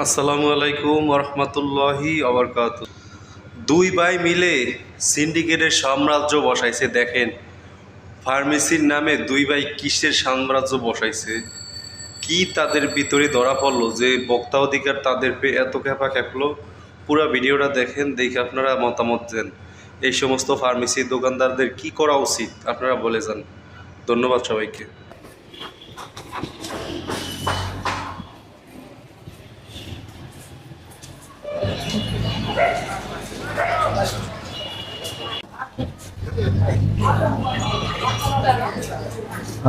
আসসালামু আলাইকুম রহমতুল্লাহি আবরকাত দুই ভাই মিলে সিন্ডিকেটের সাম্রাজ্য বসাইছে, দেখেন। ফার্মেসির নামে দুই ভাই কিসের সাম্রাজ্য বসাইছে? কি তাদের ভিতরে ধরা পড়ল? যে বক্তা অধিকার তাদের পেয়ে এত খেপা খেপলো? পুরো ভিডিওটা দেখেন, দেখে আপনারা মতামত দেন। এই সমস্ত ফার্মেসি দোকানদারদের কি করা উচিত? আপনারা বলে যান। ধন্যবাদ সবাইকে।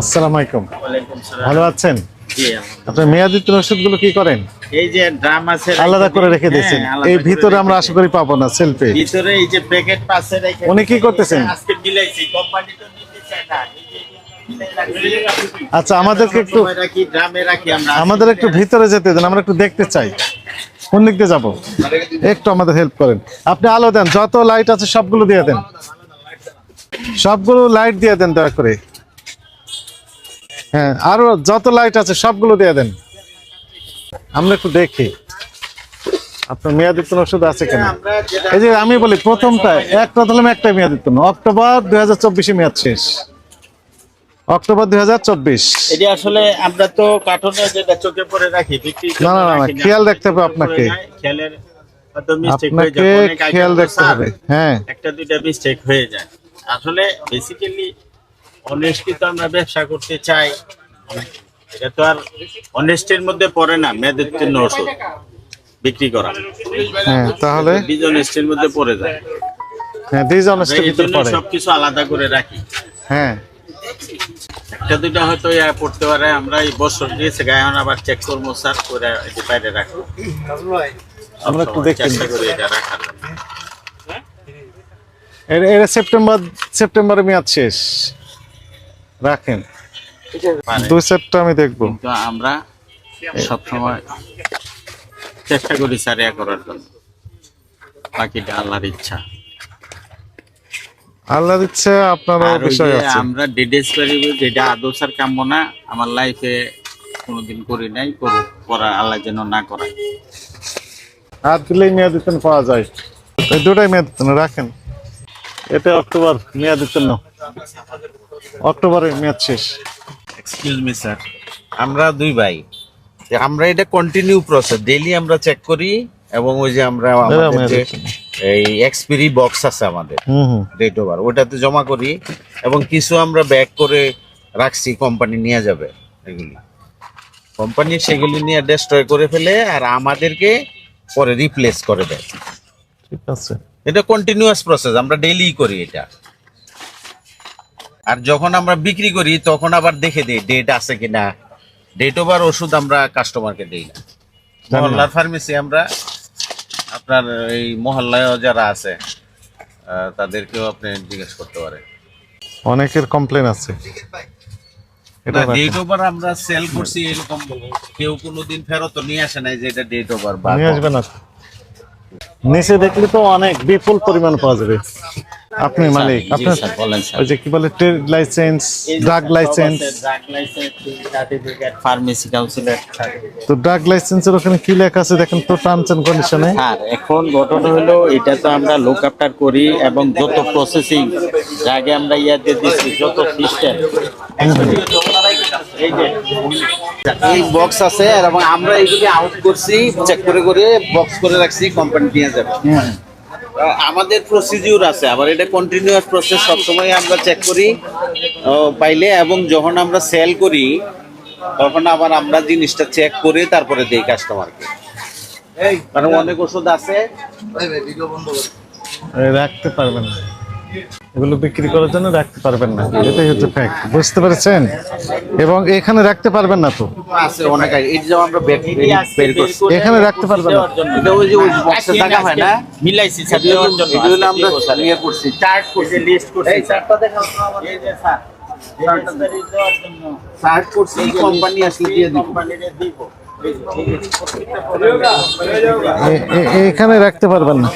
আসসালামু আলাইকুম। ভালো আছেন? জি, আপনি মেয়াদি ওষুধগুলো কি করেন? এই যে ড্রাম আছে আলাদা করে রেখে হ্যাঁ, দিয়েছেন। এই ভিতরে আমরা আশা করি পাবো না সেলফে ভিতরে এই যে প্যাকেট পাশে রেখে উনি কি করতেছেন? আজকে কোম্পানি তো নিতে চায় না। আচ্ছা আমাদেরকে একটু আমাদের একটু ভিতরে যেতে দেন আমরা একটু দেখতে চাই। কোন দিক দিয়ে যাব? একটু আমাদের হেল্প করেন। আপনি আলো দেন যত লাইট আছে সবগুলো দিয়ে দেন। সবগুলো লাইট দিয়ে দেন দয়া করে। হ্যাঁ আরও যত লাইট আছে সবগুলো দিয়ে দেন। আমরা একটু দেখি। আপনার মেয়াদিত্তন ওষুধ আছে কেন? এই যে আমি বলি প্রথমটা একটা ধরলাম একটা মেয়াদিত্তন অক্টোবর দুই হাজার চব্বিশে মেয়াদ শেষ। অক্টোবর দুই হাজার চব্বিশ। এটি আসলে আমরা তো কার্টুনে যেটা চোখে পড়ে রাখি না, না, না, খেয়াল রাখতে হবে আপনাকে। খেয়ালের খেয়াল তো রাখতে হবে। হ্যাঁ। একটা দুইটা মিস্টেক হয়ে যায়। আসলে বেসিক্যালি অনেস্টলি তো আমরা ব্যবসা করতে চাই। এটা তো আর অনেস্টের মধ্যে পড়ে না মেয়াদোত্তীর্ণ ওষুধ বিক্রি করা। হ্যাঁ তাহলে? ডিজনেস্টের মধ্যে পড়ে যায়। হ্যাঁ ভিতর পড়ে। সবকিছু আলাদা করে রাখি। হ্যাঁ। একটা দুইটা হয়তো ইয়া পড়তে পারে আমরা এই বছর দিয়েছে গায়ে আবার চেক করব স্যার করে এই বাইরে রাখব। আমরা একটু দেখি চেষ্টা করি এটা রাখার এর- এর সেপ্টেম্বর সেপ্টেম্বরে মেয়াদ শেষ। রাখেন। পারে। দুই সেপ্টেম্বর আমি দেখব। কিন্তু আমরা সবসময় চেষ্টা করি স্যার করার জন্য। বাকিটা আল্লাহর ইচ্ছা। আল্লাহ দিচ্ছে আপনারও বিষয় আছে। আমরা ডিডেস পারিব যেটা আদৌ স্যার কাম্য না আমার লাইফে কোনোদিন করি নাই করু- করা আল্লাহ যেন না করায়। হাত দিলেই মেয়াদ দিতেন পাওয়া যায়। এই দুটাই মেয়াদ দিতেন রাখেন। এটা অক্টোবর মেয়াদ দিতেন না অক্টোবরে মেয়াদ শেষ। এক্সকিউজ মি স্যার আমরা দুই ভাই। যে আমরা এটা কন্টিনিউ প্রসেস ডেইলি আমরা চেক করি এবং ওই যে আমরা আমাদের যে এই এক্সপিরি বক্স আছে আমাদের হুম হুম। ডেট ওভার ওটাতে জমা করি এবং কিছু আমরা ব্যাক করে রাখছি কোম্পানি নিয়ে যাবে এগুলি। কোম্পানি সেগুলি নিয়ে ডেস্ট্রয় করে ফেলে আর আমাদেরকে পরে রিপ্লেস করে দেয়। ঠিক আছে। এটা কন্টিনিউয়াস প্রসেস আমরা ডেইলি করি এটা। আর যখন আমরা বিক্রি করি তখন আবার দেখে দিই ডেট আছে কিনা। ডেট ওভার ওষুধ আমরা কাস্টমারকে দিই না। মহল্লার ফার্মেসি আমরা আপনার এই মহল্লায় যারা আছে তাদেরকেও আপনি জিজ্ঞেস করতে পারেন। অনেকের কমপ্লেন আছে। এটা ডেট ওভার আমরা সেল করছি এরকম কেউ কোনোদিন ফেরত নিয়ে আসে নাই যে এটা ডেট ওভার বা নিয়ে আসবে না। নিচে দেখলে তো অনেক বিপুল পরিমাণ পাওয়া যাবে। আপনি মালিক জি আপনার। ওই যে কি বলে trade license drug license. Drug license certificate pharmacy কাউন্সিলের তো ড্রাগ লাইসেন্সের ওখানে কি লেখা আছে? দেখেন তো টার্মস এন্ড কন্ডিশনে আর এখন ঘটনা হলো এটা তো আমরা লোক আফটার করি এবং যত প্রসেসিং আগে আমরা ইয়া দিয়ে দিচ্ছি যত সিস্টেম এই বক্স আছে এবং আমরা এইগুলি আউট করছি চেক করে করে বক্স করে রাখছি কোম্পানি দিয়ে যাবে। আমাদের প্রসিডিউর আছে আবার এটা কন্টিনিউয়াস প্রসেস সবসময় আমরা চেক করি আহ, পাইলে এবং যখন আমরা সেল করি তখন আবার আমরা জিনিসটা চেক করে তারপরে দিই কাস্টমারকে কারণ অনেক ওষুধ আছে। রাখতে পারবেন না। এগুলো বিক্রি করার জন্য রাখতে পারবেন না। এটাই হচ্ছে ফ্যাক্ট বুঝতে পেরেছেন? এবং এখানে রাখতে পারবেন না তো? আছে অনেক আছে। এই যে আমরা বের বের করছি। এখানে রাখতে পারবেন না। এটা ওই যে ওই বক্সে থাকা হয় না? মিলাইছি এগুলো দেওয়ার জন্য। এগুলো আমরা স্যার। ইয়ে করছি চার্ট করছি। লিস্ট করছি এই চার্টটা দেখাও তো আমাদের। এই যে স্যার চার্টটা দেওয়ার জন্য। সার্চ করছি কোম্পানি আসলে দিয়ে দিব। কোম্পানিরে দিব। এখানে রাখতে পারবেন না।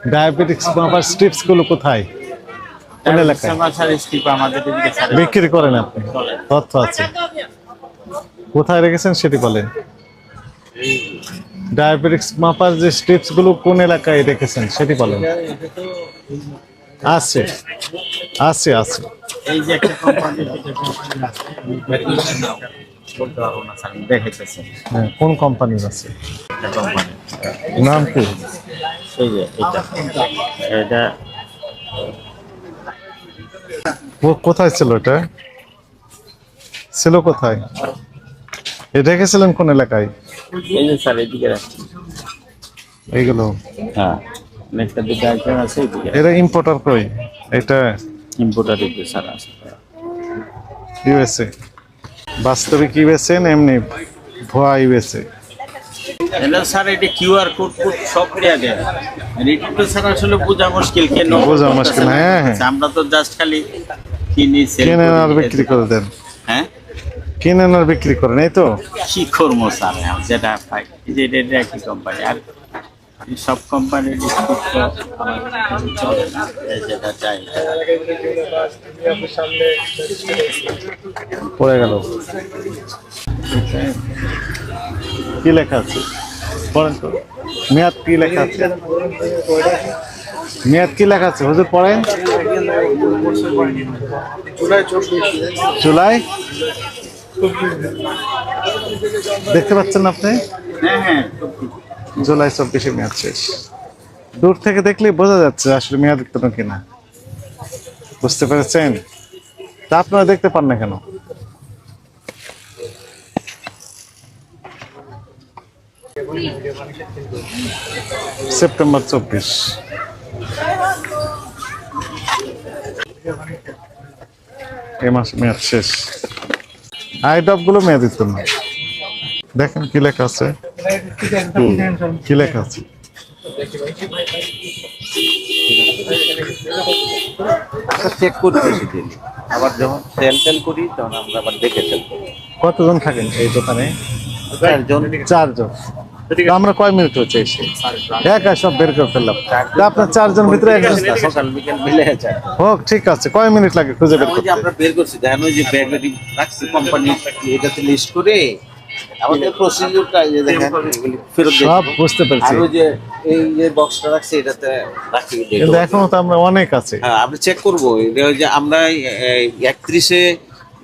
ডায়াবেটিক্স বাবার স্ট্রিপসগুলো কোথায়? কোন এলাকায়? বিক্রি করেন আপনি? তথ্য আছে। কোথায় রেখেছেন সেটি বলেন। ডায়াবেটিক্স মাপার যে স্টেপসগুলো কোন এলাকায় রেখেছেন সেটি বলেন। আছে। আছে আছে। এই যে একটা কোম্পানি হ্যাঁ, কোন কোম্পানির আছে? নাম কি? এই যে এটা এটা। ও কোথায় ছিল এটা? ছিল কোথায়? এটা রেখেছিলেন কোন এলাকায়? এই যে স্যার এদিকে রাখছি। এইগুলো। হ্যাঁ একটা দুটো আইটেম আছে এদিকে এরা ইম্পোর্টার কই? এটা ইম্পোর্টার দিতে স্যার আছে। ইউএসএ বাস্তবিক ইউএসএ এমনি ভুয়া ইউএসএ এটা স্যার এটা কিউআর কোড কোড সব দেয়া দেয়। এটা তো স্যার আসলে বোঝা মুশকিল কেন বোঝা মুশকিল, হ্যাঁ, হ্যাঁ। আমরা তো জাস্ট খালি কিনি কিনেন আর বিক্রি করে দেন। হ্যাঁ? কিনেন আর বিক্রি করেন এই তো? কি করব স্যার যেটা পাই এই যে এটা এটা একই কোম্পানি আর সব কোম্পানির ডিসপুট তো আমার চলে না যেটা চাই। পড়ে গেল। কি লেখা আছে? পড়েন তো। মেয়াদ কি লেখা আছে? মেয়াদ কি লেখা আছে? হুজুর পড়েন। জুলাই দেখতে পাচ্ছেন আপনি? হ্যাঁ হ্যাঁ। জুলাই চব্বিশে মেয়াদ শেষ। দূর থেকে দেখলেই বোঝা যাচ্ছে আসলে মেয়াদ উত্তীর্ণ কিনা। বুঝতে পেরেছেন? তা আপনারা দেখতে পান না কেন? সেপ্টেম্বর চব্বিশ। এ মাস মেয়াদ শেষ। আইডবগুলো মেয়াদ উত্তীর্ণ দেখেন কি লেখা আছে? কি লেখা আছে? চেক করি বেশি আবার যখন সেল টেল করি তখন আমরা আবার দেখে সেল করি। কতজন থাকেন এই দোকানে? চারজন। চারজন। তা আমরা কয় মিনিট হচ্ছে এসে? একা সব বের করে ফেললাম। আপনার চারজন ভিতরে একজন সকাল বিকেল মিলে হোক ঠিক আছে। কয় মিনিট লাগে খুঁজে বের করতে? আমরা বের করছি দেখেন ওই যে ব্যাগ রাখছি কোম্পানি এটাতে লিস্ট করে আমাদের প্রসিডিউরটা এই যে দেখেন ফেরত সব দেবো। বুঝতে আর যে এই যে বক্সটা রাখছি এটাতে রাখি কিন্তু এখনও তো আমরা অনেক আছে। হ্যাঁ আপনি চেক করব। যে আমরা একত্রিশে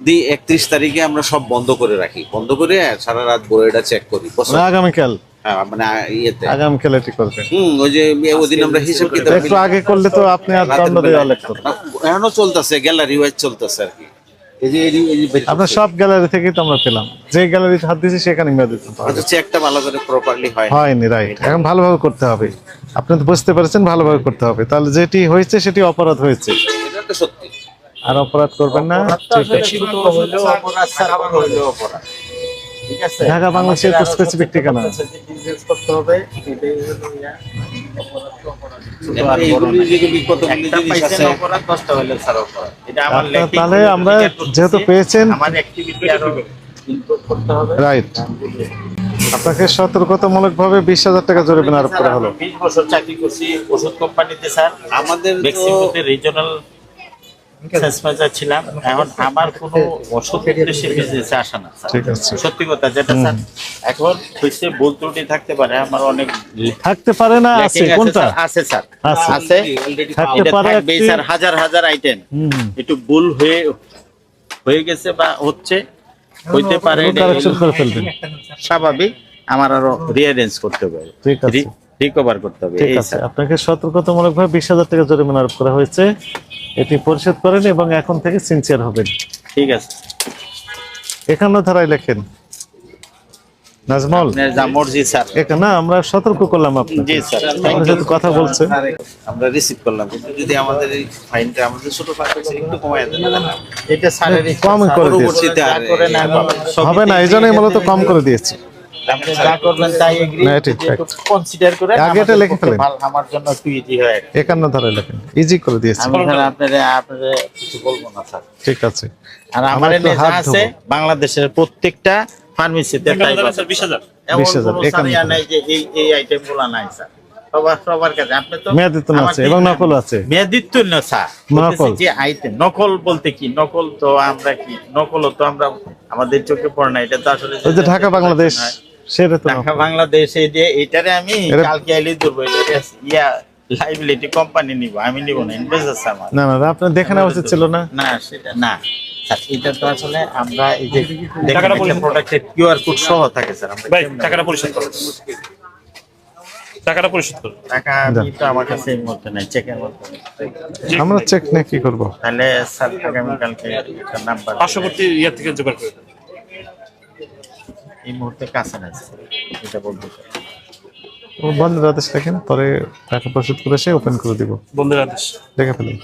দিই একত্রিশ তারিখে আমরা সব বন্ধ করে রাখি। বন্ধ করে সারা রাত বলে এটা চেক করি। আগামীকাল? মানে ইয়েতে। আগামীকাল এটি করবেন হুম ওই যে ওদিন আমরা হিসাব কিতাব একটু আগে করলে তো আপনি আর দণ্ড দেওয়া লাগতো এখনও চলতেছে গ্যালারি ওয়াইজ চলতেছে আর কি। এই যে এই- এই যে বের আপনার সব গ্যালারি থেকেই তো আমরা পেলাম। যে গ্যালারিতে হাত দিয়েছি সেখানে মেয়াদ উত্তীর্ণ হয়তো চেকটা ভালো করে প্রপারলি হয়। না। হয়নি রাইট এখন ভালোভাবে করতে হবে। আপনি তো বুঝতে পারছেন ভালোভাবে করতে হবে। তাহলে যেটি হয়েছে সেটি অপরাধ হয়েছে। এটা তো সত্যি। আর অপরাধ করবেন না ঠিক আছে ঠিক আছে? ঢাকা বাংলাদেশের specific ঠিকানা। বিজনেস করতে হবে এটাই হলো ইয়া। তাহলে আমরা যেহেতু পেয়েছেন রাইট আপনাকে সতর্কতামূলক ভাবে বিশ হাজার টাকা জরিমানা আরোপ করা হলো। বিশ বছর চাকরি করছি ওষুধ কোম্পানিতে স্যার। আমাদের রিজনাল ছিলাম এখন আমার কোনো ওষুধ উদ্দেশ্যে বিজনেসে আসা না স্যার। সত্যি কথা যেটা স্যার এখন হয়েছে ভুল ত্রুটি থাকতে পারে আমার অনেক থাকতে পারে না আছে। কোনটা? আছে স্যার আছে। আছে। থাকতে পারে স্যার হাজার হাজার আইটেম একটু ভুল হয়ে হয়ে গেছে বা হচ্ছে হইতে পারে ফেলবেন। স্বাভাবিক। আমার আরও রিয়ারেঞ্জ করতে হবে। ঠিক আছে। রিকভার করতে হবে ঠিক আছে। আপনাকে সতর্কতামূলক ভাবে বিশ হাজার টাকা জরিমানা আরোপ করা হয়েছে। এটি পরিশোধ করেন এবং এখন থেকে সিনসিয়ার হবেন। ঠিক আছে। একান্ন ধারায় লেখেন নাজমল। মর্জি স্যার। না আমরা সতর্ক করলাম আপনাকে। জি স্যার। আপনি যেহেতু কথা বলছেন আমরা রিসিভ করলাম। কিন্তু যদি আমাদের এই ফাইনটা আমাদের ছোট ফাইন একটু কমায় দেন। এটা স্যারের কম করে দিয়েছি। হবে না এই জন্যই মূলত কম করে দিয়েছি। যা করবেন তাই এগ্রি না, ঠিক, ঠিক। কনসিডার করে আগে লিখে ফেলেন। আমার জন্য একটু ইজি হয়। একান্ন ধারায় লেখেন। ইজি করে দিয়েছি। আমি আপনাদের আপনাদের কিছু বলব না স্যার। ঠিক আছে। আর আমার আছে বাংলাদেশের প্রত্যেকটা ফার্মেসিতে তাই পাবেন। এমন 20,000 কোনো নাই যে এই এই আইটেম নাই স্যার। সবার সবার কাছে। আপনি তো মেয়াদিত আছে এবং নকল আছে। মেয়াদিত্ব না নকল। বলতেছি যে আইটেম নকল বলতে কি? নকল তো আমরা কি? নকল তো আমরা আমাদের চোখে পড়ে না। এটা তো আসলে ঢাকা বাংলাদেশ সেটা তো ঢাকা বাংলাদেশ যে এটারে আমি কালকে আইলে ধরবো ইয়া লাইবিলিটি কোম্পানি নিব আমি নিব না ইনভেস্ট আছে আমার। না না আপনার দেখে নেওয়া উচিত ছিল না? না সেটা না। স্যার এটা তো আসলে আমরা এই যে দেখেন একটা প্রোডাক্টের কিউআর কোড সহ থাকে স্যার আমরা ভাই টাকাটা পরিশোধ করো। টাকাটা পরিশোধ করো। টাকা আমি তো আমার কাছে এই মুহূর্তে নাই চেকের মধ্যে আমরা চেক নিয়ে কি করব? তাহলে স্যার নাম্বার পার্শ্ববর্তী ইয়ার থেকে জোগাড় করে। এই মুহূর্তে কাছে নাই এটা বলতে। ও বন্ধের আদেশ দেখেন পরে টাকা পরিশোধ করে সে ওপেন করে দিব। বন্ধের আদেশ। দেখে ফেলুন।